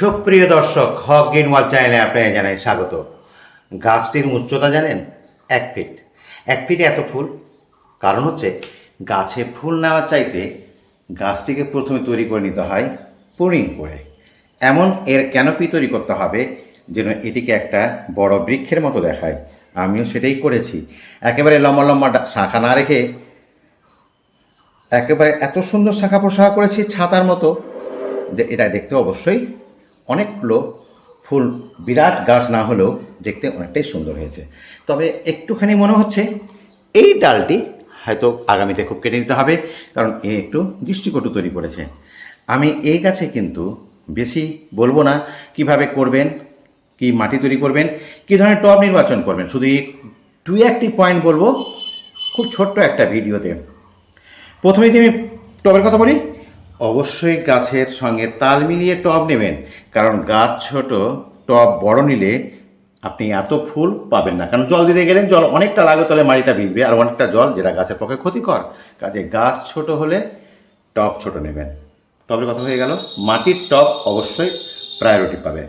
সুপ্রিয় দর্শক, হক গ্রিনওয়াল চ্যানেলে আপনাকে জানাই স্বাগত। গাছটির উচ্চতা জানেন? এক ফিট। এক ফিটে এত ফুল? কারণ হচ্ছে, গাছে ফুল নেওয়ার চাইতে গাছটিকে প্রথমে তৈরি করে নিতে হয় পুরিং করে। এমন এর ক্যানোপি তৈরি করতে হবে যেন এটিকে একটা বড় বৃক্ষের মতো দেখায়। আমিও সেটাই করেছি। একেবারে লম্বা লম্বা শাখা না রেখে একেবারে এত সুন্দর শাখা প্রশাখা করেছি ছাতার মতো যে এটা দেখতে অবশ্যই অনেকগুলো ফুল, বিরাট গাছ না হলেও দেখতে অনেকটাই সুন্দর হয়েছে। তবে একটুখানি মনে হচ্ছে এই ডালটি হয়তো আগামীতে খুব কেটে নিতে হবে, কারণ এ একটু দৃষ্টিকটু তৈরি করেছে। আমি এই গাছে কিন্তু বেশি বলব না কীভাবে করবেন, কি মাটি তৈরি করবেন, কি ধরনের টব নির্বাচন করবেন। শুধু দু একটি পয়েন্ট বলব, খুব ছোট্ট একটা ভিডিওতে। প্রথমেই আমি টবের কথা বলি অবশ্যই গাছের সঙ্গে তাল মিলিয়ে টব নেবেন, কারণ গাছ ছোট, টব বড় নিলে আপনি এত ফুল পাবেন না। কারণ জল দিতে গেলেন জল অনেকটা লাগবে তাহলে মাটিটা ভিজবে, আর অনেকটা জল যেটা গাছের পক্ষে ক্ষতিকর। কাজে গাছ ছোট হলে টব ছোট নেবেন। টবের কথা হয়ে গেল, মাটির টব অবশ্যই প্রায়োরিটি পাবে।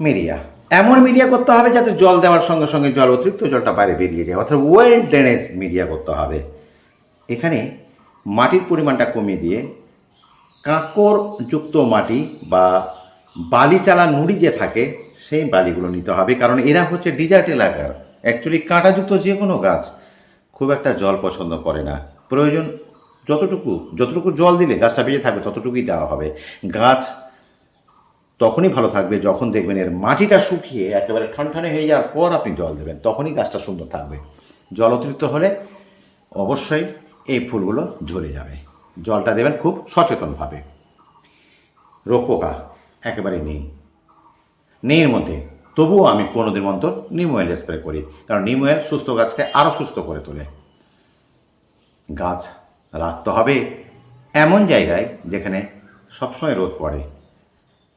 মিডিয়া, এমন মিডিয়া করতে হবে যাতে জল দেওয়ার সঙ্গে সঙ্গে জল, অতিরিক্ত জলটা বাইরে বেরিয়ে যায়, অর্থাৎ ওয়েল ড্রেনেজ মিডিয়া করতে হবে। এখানে মাটির পরিমাণটা কমিয়ে দিয়ে কাঁকরযুক্ত মাটি বা বালি চালা নুড়ি যে থাকে, সেই বালিগুলো নিতে হবে। কারণ এরা হচ্ছে ডিজার্ট এলাকার। অ্যাকচুয়ালি কাঁটাযুক্ত যে কোনো গাছ খুব একটা জল পছন্দ করে না। প্রয়োজন যতটুকু যতটুকু জল দিলে গাছটা বেঁচে থাকবে, ততটুকুই দেওয়া হবে। গাছ তখনই ভালো থাকবে যখন দেখবেন এর মাটিটা শুকিয়ে একেবারে ঠনঠনে হয়ে যাওয়ার পর আপনি জল দেবেন, তখনই গাছটা সুন্দর থাকবে। জল অতিরিক্ত হলে অবশ্যই এই ফুলগুলো ঝরে যাবে। জলটা দেবেন খুব সচেতনভাবে। রোগ পোকা একেবারে নেই। নেই এর মধ্যে, তবুও আমি পনেরো দিন অন্তর নিম অয়েল স্প্রে করি, কারণ নিম অয়েল সুস্থ গাছকে আরও সুস্থ করে তোলে। গাছ রাখতে হবে। এমন জায়গায় যেখানে সবসময় রোদ পড়ে।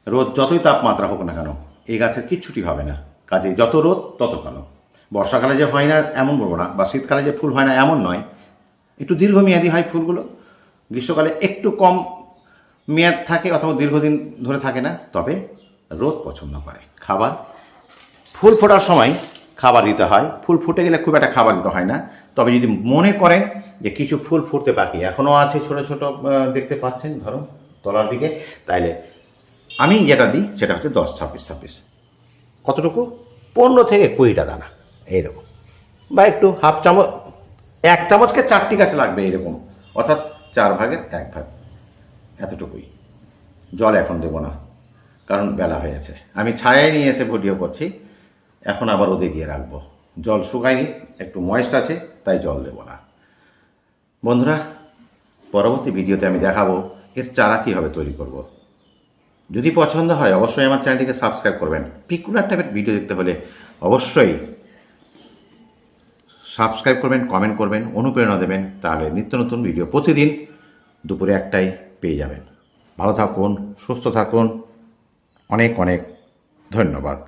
রোদ যতই তাপমাত্রা হোক না কেন, এই গাছের কিচ্ছুটি হবে না। কাজে যত রোদ, তত ভালো। বর্ষাকালে যে হয় না, এমন বলব না, বা শীতকালে যে ফুল হয় না, এমন নয়। একটু দীর্ঘমেয়াদী হয় ফুলগুলো গ্রীষ্মকালে একটু কম মেয়াদ থাকে অথবা দীর্ঘদিন ধরে থাকে না, তবে রোদ পছন্দ করে খাবার, ফুল ফোটার সময় খাবার দিতে হয়। ফুল ফুটে গেলে খুব একটা খাবার দিতে হয় না। তবে যদি মনে করেন যে কিছু ফুল ফুটতে বাকি এখনও আছে ছোট ছোট দেখতে পাচ্ছেন, ধরুন তলার দিকে, তাইলে আমি যেটা দিই সেটা হচ্ছে দশ, ছাব্বিশ ছাব্বিশ। কতটুকু? পনেরো থেকে কুড়িটা দানা, এইরকম। বা একটু হাফ চামচ, এক চামচকে চারটি গাছ লাগবে এরকম অর্থাৎ চার ভাগের এক ভাগ। এতটুকুই। জল এখন দেবো না, কারণ বেলা হয়ে গেছে। আমি ছায়ায় নিয়ে এসে ভিডিও করছি এখন আবার রোদে গিয়ে রাখব। জল শুকায়নি, একটু ময়েস্ট আছে, তাই জল দেবো না। বন্ধুরা, পরবর্তী ভিডিওতে আমি দেখাবো এর চারা কীভাবে তৈরি করব। যদি পছন্দ হয়, অবশ্যই আমার চ্যানেলটিকে সাবস্ক্রাইব করবেন। পিকুলার টাইপের ভিডিও দেখতে হলে অবশ্যই সাবস্ক্রাইব করবেন কমেন্ট করবেন, অনুপ্রেরণা দেবেন, তাহলে নিত্য নতুন ভিডিও প্রতিদিন দুপুরে একটাই পেয়ে যাবেন। ভালো থাকুন, সুস্থ থাকুন। অনেক অনেক ধন্যবাদ।